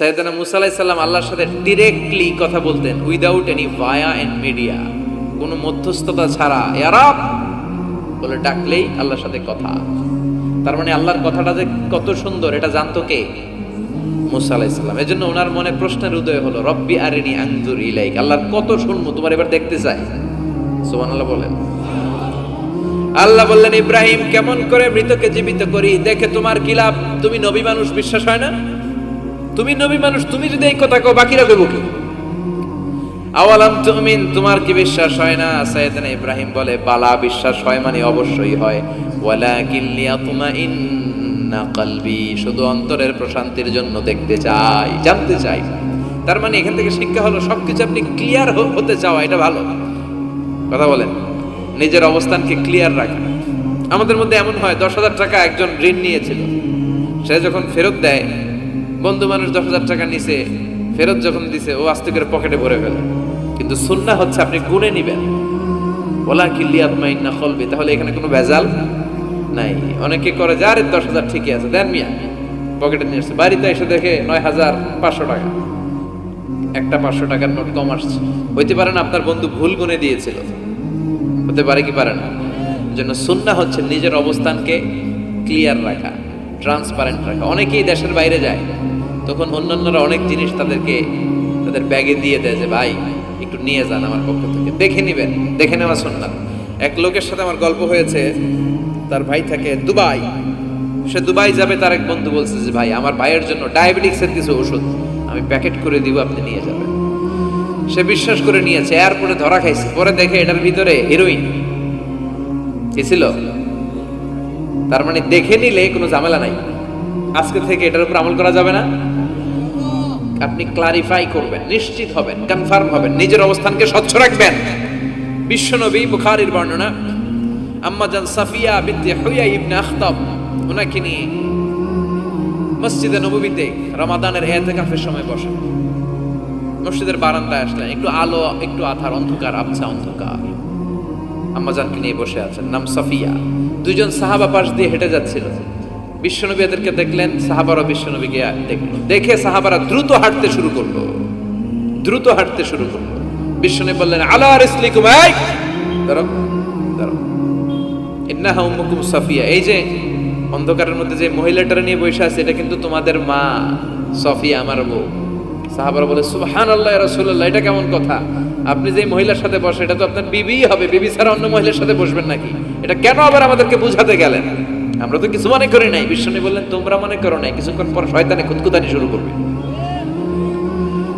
সাইদানা মুসা আলাইসাল্লাম আল্লাহর সাথে ডিরেক্টলি কথা বলতেন without any via and media কোনো মধ্যস্থতা ছাড়া ইয়ারাব বলে ডাকলেই আল্লাহর সাথে কথা। তার মানে আল্লাহর কথাটা যে কত সুন্দর, এটা জানতো কে? মুসা আলাইসাল্লাম এই জন্য ওনার মনে প্রশ্নের উদয় হলো, রব্বি আরিনি আংজুর ইলাইক। আল্লাহর কত শুনব, তোমার এবার দেখতে চাই। সুবহানাল্লাহ বলেন। আল্লাহ বললেন, ইব্রাহিম, কেমন করে মৃতকে জীবিত করি? দেখে তোমার কি লাভ? তুমি নবী মানুষ, বিশ্বাস হয় না? তুমি নবী মানুষ, তুমি যদি এই কথা কও, বাকিরা কইব কি? আওয়ালাম তুমিন, তোমার কি বিশ্বাস হয় না? সাইয়েদনা ইব্রাহিম বলে, বালা বিশ্বাস হয় মানে অবশ্যই হয়। ওয়ালাকিন লিয়াতমাইন্না কলবি, শুধু অন্তরের প্রশান্তির জন্য দেখতে চাই, জানতে চাই। তার মানে এখান থেকে শিক্ষা হলো, সবকিছু আপনি ক্লিয়ার হতে চাওয়া এটা ভালো। কথা বলেন, নিজের অবস্থানকে ক্লিয়ার রাখা। আমাদের মধ্যে এমন হয়, দশ হাজার টাকা একজন ঋণ নিয়েছিল। সে যখন ফেরত দেয় বন্ধু মানুষ দশ হাজার টাকা নিছে, ফেরত যখন দিছে, ও আস্তে করে পকেটে ভরে ফেলে। কিন্তু সুন্না হচ্ছে আপনি গুনে নিবেন। ওলা কিল্লিয়াত মাইন্না খলবি তাহলে এখানে কোনো ভেজাল নাই। অনেকে করে যে, আরে, দশ হাজার ঠিকই আছে, দেন মিয়া। পকেটে নিয়ে আসছে। বাড়িতে এসে দেখে নয় হাজার পাঁচশো টাকা। একটা পাঁচশো টাকার নোট কম আসছে। হইতে পারে না আপনার বন্ধু ভুল গুনে দিয়েছিল। হতে পারে কি পারে না। জন্য সুন্না হচ্ছে নিজের অবস্থানকে ক্লিয়ার রাখা ট্রান্সপারেন্ট রাখা। অনেকেই দেশের বাইরে যায়। তখন অন্যান্যরা অনেক জিনিস তাদেরকে, তাদের ব্যাগে দিয়ে দেয় যে, ভাই, একটু নিয়ে যান আমার পক্ষ থেকে। দেখে নেবেন, দেখে নেওয়া সুন্না এক লোকের সাথে আমার গল্প হয়েছে, তার ভাই থাকে দুবাই। সে দুবাই যাবে, তার এক বন্ধু বলছে যে, ভাই, আমার ভাইয়ের জন্য ডায়াবেটিক্সের কিছু ওষুধ আমি প্যাকেট করে দিব, আপনি নিয়ে যাবেন। সে বিশ্বাস করে নিয়েছে, এয়ারপোর্টে ধরা খাইছে। পরে দেখে এটার ভিতরে হিরোইন ছিল? তার মানে দেখে নিলে কোনো ঝামেলা নাই। আজকে থেকে এটার উপর আমল করা যাবে না? আপনি ক্লারিফাই করবেন, নিশ্চিত হবেন কনফার্ম হবেন, নিজের অবস্থানকে স্বচ্ছ রাখবেন। বিশ্বনবী বুখারীর বর্ণনা আম্মাজান সাফিয়া বিনতে হুইয়া ইবনে আখতাব, ওনাকে নিয়ে মসজিদে নববীতে রমাদানের এতেকাফের সময় বসেন। মসজিদের বারান্দায় আসলেন, একটু আলো, একটু আধার, অন্ধকার, আবছা অন্ধকার। আম্মাজানকে নিয়ে বসে আছেন, নাম সাফিয়া। দুজন সাহাবা পাশ দিয়ে হেঁটে যাচ্ছিল। বিশ্বনবী এদেরকে দেখলেন সাহাবারও বিশ্বনবীকে দেখল। দেখে সাহাবারা দ্রুত হাঁটতে শুরু করল। দ্রুত হাঁটতে শুরু করল। বিশ্বনবী বললেন, আলা রিসলিকুম, এই! ধরো ধরো ইন্নাহা উম্মুকুম সাফিয়া। এই যে অন্ধকারের মধ্যে যে মহিলাটারা নিয়ে বসে আছে, এটা কিন্তু তোমাদের মা, সফিয়া, আমার বউ। সাহাবারা বলে সুবহান আল্লাহ রসুল্লাহ এটা কেমন কথা? আপনি যে মহিলার সাথে বসে, এটা তো আপনার বিবি হবে। বিবি ছাড়া অন্য মহিলার সাথে বসবেন নাকি? এটা কেন আবার আমাদেরকে বুঝাতে গেলেন? আমরা তো কিছু মনে করি নাই। বিশ্বনী বললেন, তোমরা মনে করো নাই, কিছুক্ষণ পর শয়তানে খুদকুদানি শুরু করবে।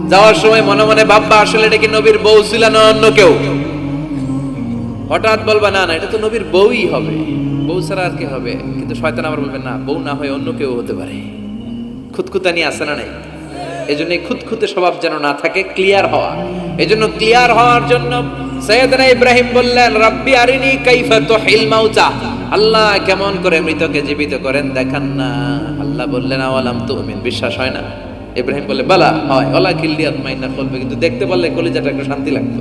যাওয়ার সময় মনে মনে ভাববা, আসলে এটা কি নবীর বউ ছিল না অন্য কেউ? হঠাৎ বলবা, না না, এটা তো নবীর বউই হবে। বউ ছাড়া আর কি হবে? কিন্তু শয়তান আবার বলবে, না, বউ না হয়ে অন্য কেউ হতে পারে। খুদকুতানি আছে না নাই? এই জন্য খুদখুতে স্বভাব যেন না থাকে ক্লিয়ার হওয়া। এই জন্য ক্লিয়ার হওয়ার জন্য সৈয়দনা ইব্রাহিম বললেন, রাব্বি আরিনি কাইফা তুহিল মাউতা। আল্লাহ কেমন করে মৃতকে জীবিত করেন দেখান না। আল্লাহ বললেন, আওয়ালাম তো তুমিন, বিশ্বাস হয় না। ইব্রাহিম বলে বালা, হয়। ওলা কিল্লিয়াত মাইনা বলবে কিন্তু দেখতে পারলে কলিজাটা একটু শান্তি লাগতো।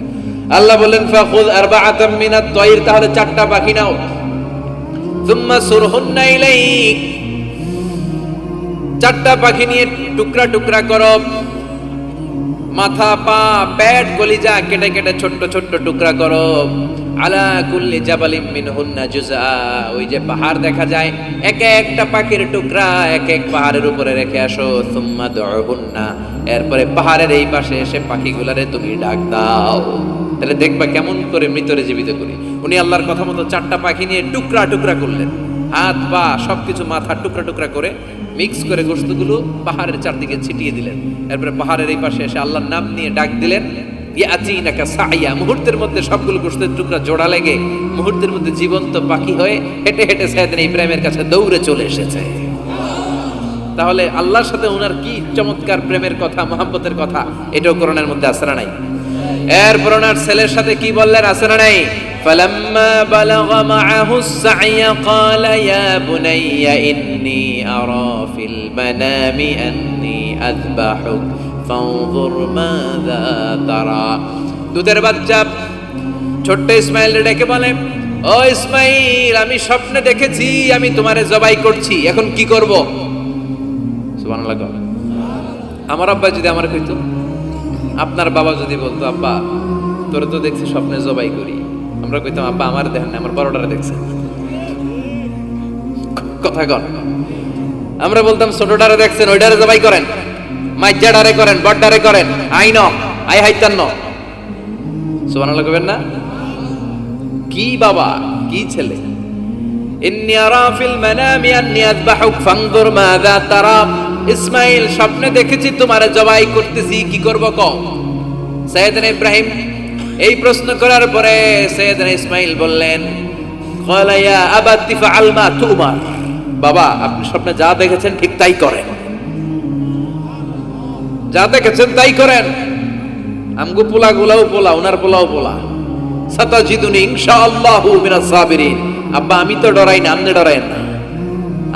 আল্লাহ বললেন, ফাখুদ আরবাআতাম মিনাত তায়র তাহলে চারটা পাখি নাও। সুম্মা সুরহুন্না ইলাইক। চারটা পাখি নিয়ে টুকরা টুকরা করো। মাথা, পা পেট কলিজা কেটে কেটে ছোট্ট ছোট্ট টুকরা করো। আলা কুল্লি জাবালিম মিনহুন্না জুজা ওই যে পাহাড় দেখা যায়, এক একটা পাখির টুকরা এক এক পাহাড়ের উপরে রেখে আসো, সুম্মা দুহুন্না এরপরে পাহাড়ের এই পাশে এসে পাখিগুলারে তুমি ডাক দাও। তাহলে দেখবা কেমন করে মৃতরে জীবিত করি। উনি আল্লাহর কথা মতো চারটা পাখি নিয়ে টুকরা টুকরা করলেন। হাত, পা, সবকিছু মাথা টুকরা টুকরা করে মিক্স করে গোস্তগুলো পাহাড়ের চারদিকে ছিটিয়ে দিলেন। এরপরে পাহাড়ের এই পাশে এসে আল্লাহর নাম নিয়ে ডাক দিলেন। ইয়াচিনাকা সাইয়া মুহূর্তের মধ্যে সবগুলো গোস্তের টুকরা জোড়া লেগে মুহূর্তের মধ্যে জীবন্ত পাখি হয়ে হেঁটে হেঁটে সাইদিন ইব্রাহিমের কাছে দৌড়ে চলে এসেছে তাহলে আল্লাহর সাথে ওনার কি চমৎকার প্রেমের কথা মহাব্বতের কথা এটাও করোনার মধ্যে আসরা নাই এরপর ওনার ছেলের সাথে কি বললেন আসরা নাই فلما بلغ معه السعي قال يا بني إني أرى في المنام أني أذبحك তারা দুধের বাচ্চা ছোট্ট ইসমাইল ডেকে বলে, ও ইসমাইল, আমি স্বপ্নে দেখেছি, আমি তোমারে জবাই করছি, এখন কি করব? সুবহানাল্লাহ আমার আব্বা যদি আমার কইতো, আপনার বাবা যদি বলতো, আব্বা, তোর তো দেখছি স্বপ্নে জবাই করি। আমরা কইতাম, আব্বা, আমার দেখেন না আমার বড়টারে দেখছে। কথা কর আমরা বলতাম, ছোটটারে দেখছেন, ওইটারে জবাই করেন। মাইজাডারে করেন, বড্ডারে করেন আই ন আই হাইতান ন সুবহানাল্লাহ কইবেন না? কি বাবা, কি ছেলে? ফিল ইসমাইল, স্বপ্নে দেখেছি তোমারে জবাই করতেছি, কি ইব্রাহিম এই প্রশ্ন করার পরে ইসমাইল বললেন, ক্বালা আবাতি ফাআল মা তুমার। বাবা, আপনি স্বপ্নে যা দেখেছেন ঠিক তাই করেন। যা দেখেছেন তাই করেন। আমগু পোলা গোলাও পোলা ওনার পোলাও পোলা। সাতাজিদুনি ইনশাআল্লাহু মিনাস সাবিরিন। আব্বা, আমি তো ডরাই না, আপনি ডরায়েন না।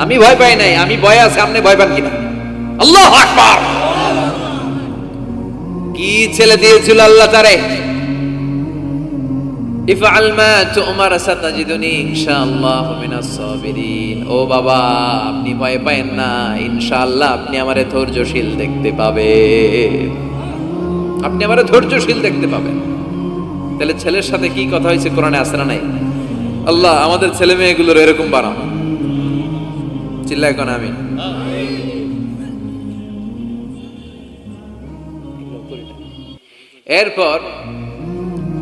আমি ভয় পাই নাই, আমি ভয় আছে, আপনি ভয় পান কিনা? আল্লাহ আকবার! কি ছেলে দিয়েছিল আল্লাহ তারে? ইফআল মা তুমার সাতাজিদুনি, ইনশাআল্লাহু মিনাস সাবিরিন। ও বাবা, আপনি ভয় পায়েন না, ইনশাআল্লাহ আপনি আমারে ধৈর্যশীল দেখতে পাবেন। আপনি আমারে ধৈর্যশীল দেখতে পাবেন। তাহলে ছেলের সাথে কি কথা হয়েছে কোরআনে আসে না নাই? আল্লাহ আমাদের ছেলে মেয়েগুলোর এরকম বানাও। চিল্লা এখন আমি? এরপর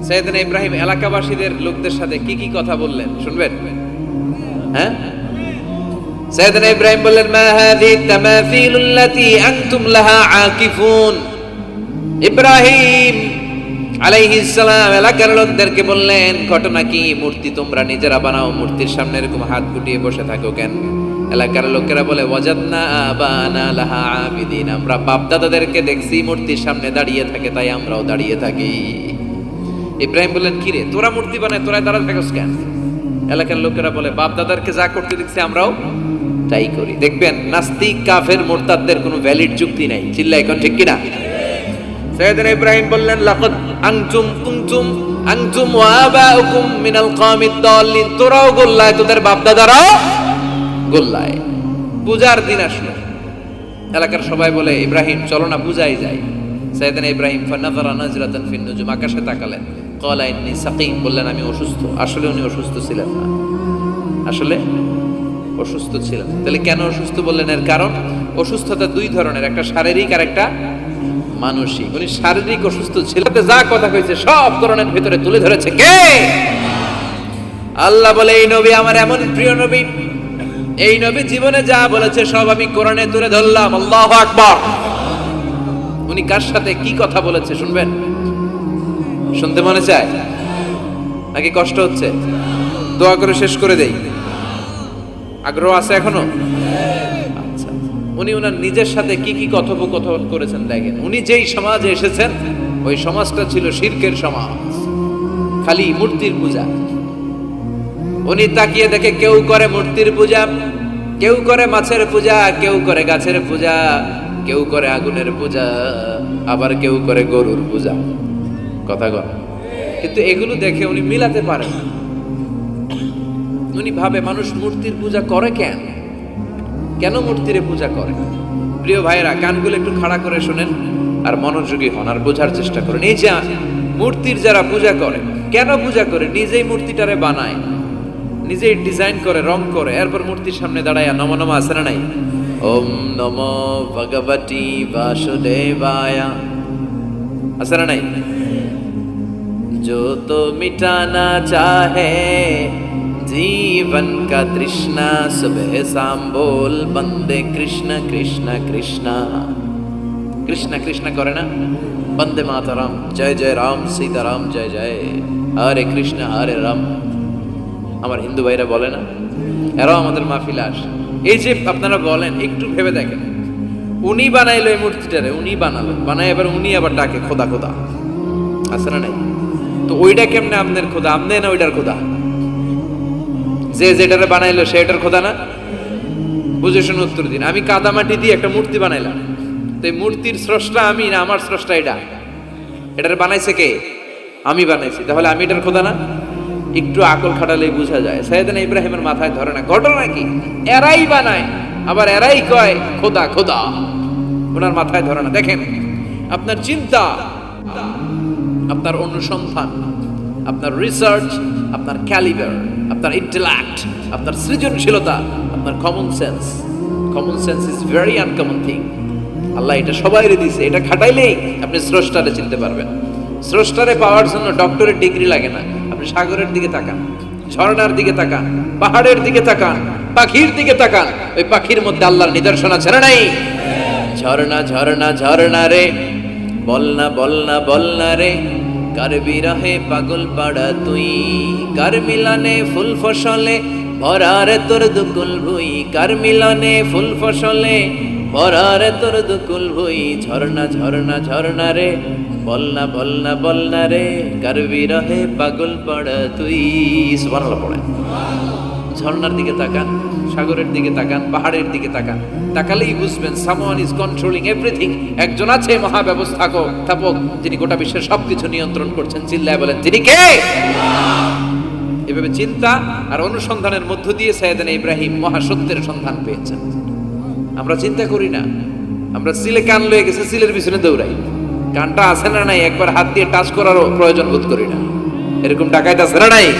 সৈয়দনা ইব্রাহিম এলাকাবাসীদের লোকদের সাথে কি কি কথা বললেন? শুনবেন? হ্যাঁ? সৈয়দনা ইব্রাহিম বললেন, মা হাযিহি তামাথিল আল্লাতী আনতুম লাহা আকিফুন। ইব্রাহিম আলাইহিস সালাম এলাকার লোকদেরকে বললেন, ঘটনা কি? মূর্তি তোমরা নিজেরা বানাও, মূর্তির সামনে এরকম হাত গুটিয়ে বসে থাকো কেন? এলাকার লোকেরা বলে, ওয়াজাদনা আবানা লাহা আবিদিন। আমরা বাপ দাদাদেরকে দেখছি মূর্তির সামনে দাঁড়িয়ে থাকে, তাই আমরাও দাঁড়িয়ে থাকি। ইব্রাহিম বললেন, কিরে, তোরা মূর্তি বানায় তোরা দাঁড়া থাকস কেন? এলাকার লোকেরা বলে বাপ দাদারকে যা করতে দেখছি আমরাও তাই করি। দেখবেন, নাস্তিক, কাফের, মোরতাদদের কোনো ভ্যালিড যুক্তি নাই। চিল্লা এখন ঠিক কিনা? সৈয়দনা ইব্রাহিম বললেন, লাকাদ আনতুম কুনতুম আনতুম ওয়া আবাউকুম মিনাল কওমিদ দাল্লিন। তোরাও গোল্লায়, তোদের বাপ দাদারাও গোল্লায়। পূজার দিন আসলো। এলাকার সবাই বলে, ইব্রাহিম, চলো না, পূজায় যাই। সৈয়দনা ইব্রাহিম ফানাযারা নাজরাতান ফিন নুজুম। আকাশে তাকালেন। ক্বালা ইন্নী সাকিম বললেন, আমি অসুস্থ। আসলে উনি অসুস্থ ছিলেন না। আসলে অসুস্থ ছিলেন। তাহলে কেন অসুস্থ বললেন? এর কারণ অসুস্থতা দুই ধরনের, একটা শারীরিক আর একটা মানসিক। উনি শারীরিক অসুস্থ ছিলেন যা কথা কইছে সব করণের ভিতরে তুলে ধরেছে। কে? আল্লাহ বলে, এই নবী আমার এমন প্রিয় নবী। এই নবী জীবনে যা বলেছে সব আমি কোরআনে তুলে ধরলাম। আল্লাহ আকবার। উনি কার সাথে কি কথা বলেছে শুনবেন? শুনতে মনে চায়? নাকি কষ্ট হচ্ছে? দোয়া করে শেষ করে দেই। আগ্রহ আছে এখনও? আচ্ছা উনি ওনার নিজের সাথে কি কি কথোপকথন করেছেন দেখেন। উনি যেই সমাজে এসেছেন, ওই সমাজটা ছিল শিরকের সমাজ, খালি মূর্তির পূজা। উনি তাকিয়ে দেখে কেউ করে মূর্তির পূজা, কেউ করে মাছের পূজা, কেউ করে গাছের পূজা, কেউ করে আগুনের পূজা, আবার কেউ করে গরুর পূজা। কথা কর কিন্তু এগুলো দেখে উনি মিলাতে পারেন উনি ভাবে মানুষ মূর্তির পূজা করে কেন? কেন মূর্তিরে পূজা করে? প্রিয় ভাইয়েরা কানগুলো একটু খাড়া করে শোনেন আর মনোযোগী হন আর বোঝার চেষ্টা করেন। এই যে মূর্তির যারা পূজা করে, কেন পূজা করে? নিজেই মূর্তিটারে বানায়, নিজেই ডিজাইন করে, রং করে, এরপর মূর্তির সামনে দাঁড়ায় নম নম আছে না নাই? ওম নম ভগবতী বাসুদেবায়া। আছে না নাই? जो तो मिटाना चाहे जीवन का तृष्णा सुबह शाम बोल बंदे कृष्ण कृष्ण कृष्ण কৃষ্ণ কৃষ্ণ করে না বন্দে মাতারাম জয় জয় রাম সীতারাম জয় জয় হরে কৃষ্ণ হরে রাম আমার হিন্দু ভাইরা বলে না এরাও আমাদের মাহফিলে আসে এই যে আপনারা বলেন একটু ভেবে দেখেন উনি বানাইলো এই মূর্তিটারে উনি বানালো বানাই এবার উনি আবার ডাকে খোদা খোদা আছে না নাই তো ওইটা কেমনে আপনার খোদা? আমনে না ওইটার খোদা? যে যেটারে বানাইলো সেটার খোদা না? বুঝে শুনে উত্তর দিন। আমি কাদামাটি দিয়ে একটা মূর্তি বানাইলাম। তো এই মূর্তির স্রষ্টা আমি না, আমার স্রষ্টা এটা? এটারে বানাইছে কে? আমি বানাইছি। তাহলে আমি এটার খোদা না? একটু আকল খাটালেই বোঝা যায়। সাইয়েদানা ইব্রাহিমের মাথায় ধরে না, ঘটনা কি? এরাই বানায়, আবার এরাই কয়, খোদা খোদা। ওনার মাথায় ধরে না। দেখেন, আপনার চিন্তা আপনার অনুসন্ধান, আপনার রিসার্চ আপনার ক্যালিবার আপনার ইন্টেলেক্ট আপনার সৃজনশীলতা, আপনার common sense common sense is very uncommon thing আল্লাহ এটা সবাইরে দিছে। এটা খাটাইলেই আপনি স্রষ্টারে চিনতে পারবেন। স্রষ্টারে পাওয়ার জন্য ডক্টরের ডিগ্রি লাগে না। আপনি সাগরের দিকে তাকান, ঝর্ণার দিকে তাকান, পাহাড়ের দিকে তাকান, পাখির দিকে তাকান। ওই পাখির মধ্যে আল্লাহর নিদর্শন আছে না নাই? ঝর্ণা ঝর্ণা ঝর্ণা রে। বলনা বলনা বলনা রে। কার বিরহে পাগল পাড়া তুই। কার মিলনে ফুল ফসলে ভরারে তোর দুকুল ভুই। কার মিলনে ফুল ফসলে ভরারে তোর দুকুল ভুই। ঝর্ণা ঝর্ণা ঝর্ণা রে। বলনা বলনা বলনা রে। কার বিরহে পাগল পাড়া তুই। সুবহানাল্লাহ পড়ে। ঝর্ণার দিকে তাকান। সাগরের দিকে তাকান, পাহাড়ের দিকে তাকান। তাকালেই বুঝবেন সামওয়ান ইজ কন্ট্রোলিং এভরিথিং একজন আছে মহাব্যবস্থাপক স্থাপক যিনি গোটা বিশ্বের সবকিছু নিয়ন্ত্রণ করছেন, চিল্লায় বলেন, তিনি কে? এভাবে চিন্তা আর অনুসন্ধানের মধ্য দিয়ে সাইয়েদান ইব্রাহিম মহাসত্যের সন্ধান পেয়েছেন। আমরা চিন্তা করি না। আমরা সিলে কান লয়ে গেছে, সিলের পিছনে দৌড়াই। কানটা আছে না নাই, একবার হাত দিয়ে টাচ করারও প্রয়োজন বোধ করি না। এরকম ডাকাইত আছে না নাই?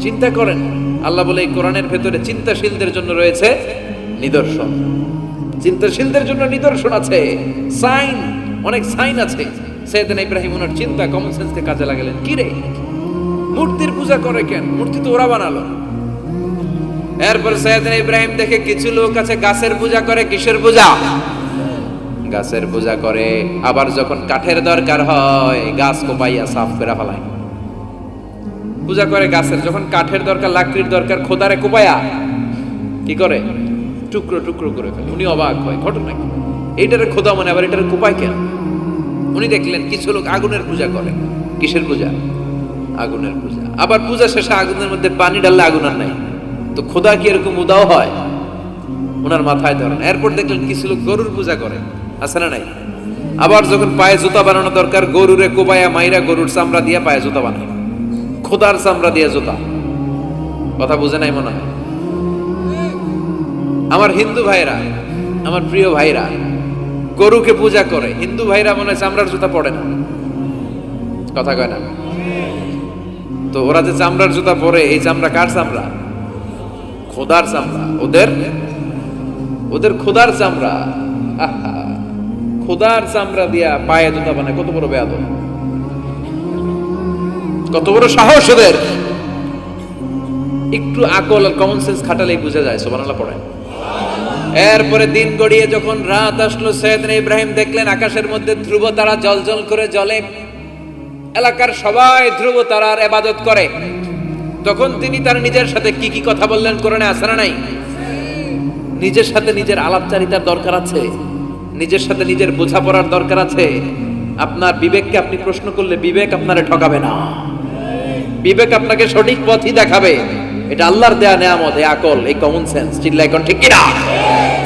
চিন্তা করেন। আল্লাহ বলে এই কোরআনের ভেতরে চিন্তাশীলদের জন্য রয়েছে নিদর্শন। চিন্তাশীলদের জন্য নিদর্শন আছে, সাইন, অনেক সাইন আছে। সৈয়দিন ইব্রাহিম ওনার চিন্তা কমন সেন্সকে কাজে লাগালেন। কি রে? মূর্তির পূজা করে কেন? মূর্তি তো ওরা বানালো। এরপর সৈয়দিন ইব্রাহিম দেখে কিছু লোক আছে, গাছের পূজা করে, কিসের পূজা? গাছের পূজা করে। আবার যখন কাঠের দরকার হয়, গাছ কোপাইয়া সাফ করে ফেলায়। পূজা করে গাছের, যখন কাঠের দরকার, লাকড়ির দরকার, খোদারে কোপায়া, কি করে? টুকরো টুকরো করে ফেলে। উনি অবাক হয়, ঘটনা কি? এইটারে খোদা মানে আবার এটারে কোপায় কেন? উনি দেখলেন, কিছু লোক আগুনের পূজা করে। কিসের পূজা? আগুনের পূজা। আবার পূজা শেষে আগুনের মধ্যে পানি ঢাললে আগুন আর নাই। তো খোদা কি এরকম উদাও হয়? ওনার মাথায় ধরেন। এরপর দেখলেন, কিছু লোক গরুর পূজা করে। আছে না নাই? আবার যখন পায়ে জুতা বানানো দরকার, গরুরে কোবায়া মাইরা গরুর চামড়া দিয়া পায়ে জুতা বানায়। খোদার চামড়া দিয়ে জুতা। কথা বুঝে নাই মনে হয়? আমার হিন্দু ভাইরা, আমার প্রিয় ভাইরা, গরুকে পূজা করে, হিন্দু ভাইরা মনে হয় চামড়ার জুতা পড়ে না। কথা কয় না? তো ওরা যে চামড়ার জুতা পরে, এই চামড়া কার চামড়া? খোদার চামড়া। ওদের? ওদের খোদার চামড়া। খোদার চামড়া দিয়া পায়ে জুতা বানায়, কত বড় বেয়াদব। কত বড় সাহস ওদের। একটু আকল আর কমন সেন্স খাটালেই বোঝা যায় সোবানাল্লাহ পড়েন। এরপরে দিন গড়িয়ে যখন রাত আসলো সৈয়দ ইব্রাহিম দেখলেন আকাশের মধ্যে ধ্রুব তারা জল জল করে জলে এলাকার সবাই ধ্রুব তারার এবাদত করে। তখন তিনি তার নিজের সাথে কি কি কথা বললেন কোরআনে আসে না নাই? নিজের সাথে নিজের আলাপচারিতার দরকার আছে। নিজের সাথে নিজের বোঝাপড়ার দরকার আছে। আপনার বিবেককে আপনি প্রশ্ন করলে বিবেক আপনারে ঠকাবে না। বিবেক আপনাকে সঠিক পথই দেখাবে এটা আল্লাহর দেয়া নেয়ামত এই আকল এই কমন সেন্স চিল্লা এখন ঠিক কিনা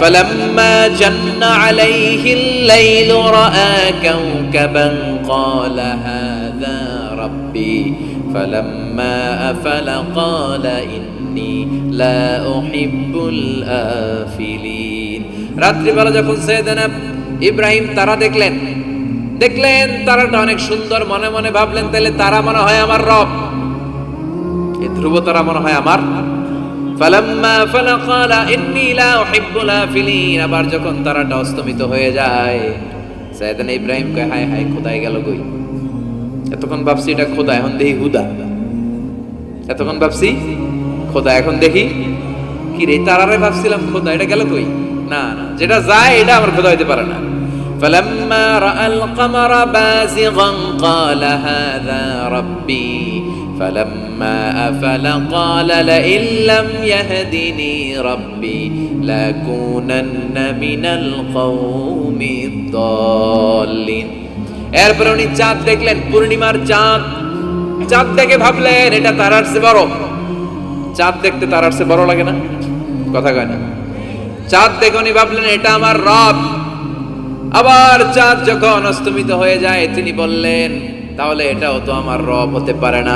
فلما جن عليه الليل رأى كوكبا قال هذا ربي فلما أفل قال إني لا أحب الآفلين রাত্রিবেলা যখন সৈয়দনা ইব্রাহিম তারা দেখলেন দেখলেন তারাটা অনেক সুন্দর মনে মনে ভাবলেন তাহলে তারা মনে হয় আমার রব এই ধ্রুব তারা মনে হয় আমার ফালাম্মা ফালা ক্বালা ইন্নী লা উহিব্বুল আফিলিন আবার যখন তারাটা অস্তমিত হয়ে যায় সাইয়েদনা ইব্রাহিম কয় হায় হায় খোদাই গেল কই এতক্ষণ ভাবছি এটা খোদা এখন দেখি হুদা এতক্ষণ ভাবছি খোদা এখন দেখি কি রে তারারে ভাবছিলাম খোদা এটা গেল কই না না যেটা যায় এটা আমার খোদা হইতে পারে না فلما رأى القمر بازغا قال هذا ربي فلما أفل قال لئن لم يهدني ربي لأكونن من القوم الضالين এরপরে উনি চাঁদ দেখলেন পূর্ণিমার চাঁদ চাঁদ দেখে ভাবলেন এটা তারার চেয়ে বড় চাঁদ দেখতে তারার চেয়ে বড় লাগে না কথা কয় না চাঁদ দেখে উনি ভাবলেন এটা আমার রব আবার চাঁদ যখন অস্তমিত হয়ে যায় তিনি বললেন তাহলে এটাও তো আমার রব হতে পারে না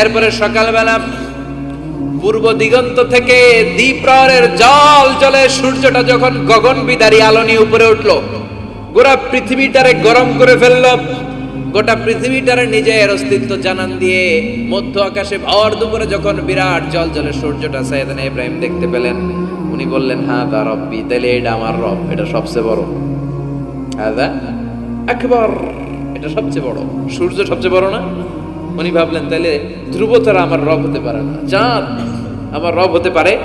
এরপরে সকালবেলা পূর্ব দিগন্ত থেকে দ্বীপের জল জলে সূর্যটা যখন গগন বিদারী আলো নিয়ে উপরে উঠল গোটা পৃথিবীটারে গরম করে ফেলল। গোটা পৃথিবীটারে নিজের অস্তিত্ব জানান দিয়ে মধ্য আকাশে ভর দুপুরে যখন বিরাট জল জলে সূর্যটা সাইদানা ইব্রাহিম দেখতে পেলেন। উনি বললেন হ্যাঁ দা রব্বি তাহলে এটা আমার রব, এটা সবচেয়ে বড়। হ্যাঁ আকবর। এটা সবচেয়ে বড়। সূর্য সবচেয়ে বড় না? উনি ভাবলেন তাহলে ধ্রুবতারা আমার রব হতে পারে না। চাঁদ আমার রব হতে পারে?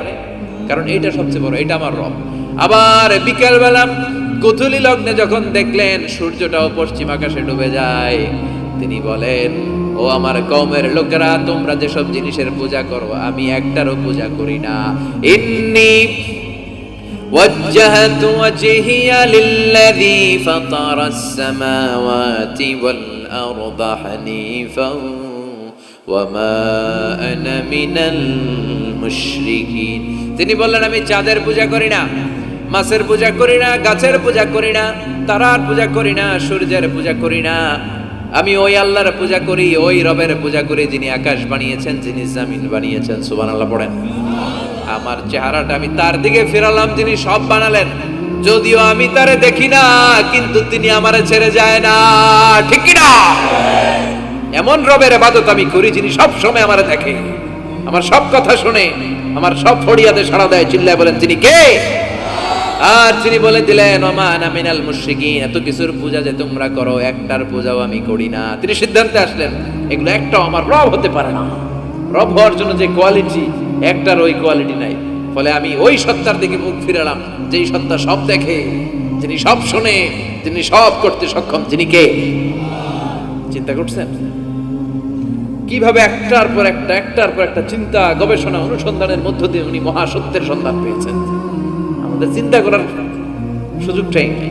কারণ এটা সবচেয়ে বড়, এটা আমার রব। আবার বিকালবেলা গোধূলি লগ্নে যখন দেখলেন সূর্যটাও পশ্চিম আকাশে ডুবে যায়, তিনি বলেন, ও আমার কমের লোকেরা, তোমরা যেসব জিনিসের পূজা করো, আমি একটারও পূজা করি না। ইন্নি وجهت وجهي للذي فطر السماوات والأرض حنيفا وما أنا من المشركين তিনি বললেন আমি চাঁদের পূজা করি না মাছের পূজা করি না গাছের পূজা করি না তারার পূজা করি না সূর্যের পূজা করি না আমি ওই আল্লাহর পূজা করি ওই রবের পূজা করি যিনি আকাশ বানিয়েছেন যিনি জামিন বানিয়েছেন সুবহানাল্লাহ পড়েন আমার চেহারাটা আমি তার দিকে ফেরালাম যিনি সব বানালেন। যদিও আমি তারে দেখি না, কিন্তু তিনি আমারে ছেড়ে যায় না। ঠিক না এমন রবের আবাদত আমি করি, যিনি সব সময় আমারে দেখে। আমার সব কথা শুনে, আমার সব ফড়িয়াতে সাড়া দেয়, চিল্লায় বলেন, তিনি কে? আর তিনি বলে দিলেন ওমান আমিনাল মুশরিকিন। এত কিছুর পূজা যে তোমরা করো, একটার পূজাও আমি করি না। তিনি সিদ্ধান্তে আসলেন, এগুলো একটাও আমার রব হতে পারে না। রব হওয়ার জন্য যে কোয়ালিটি একটার ওই কোয়ালিটি নাই। ফলে আমি ওই সত্তার দিকে মুখ ফিরালাম, যেই সত্তা সব দেখে, যিনি সব শোনে যিনি সব করতে সক্ষম, যিনি কে? চিন্তা করছেন? কীভাবে একটার পর একটা, একটার পর একটা চিন্তা, গবেষণা, অনুসন্ধানের মধ্য দিয়ে উনি মহাসত্যের সন্ধান পেয়েছেন? আমাদের চিন্তা করার সুযোগটাই নেই।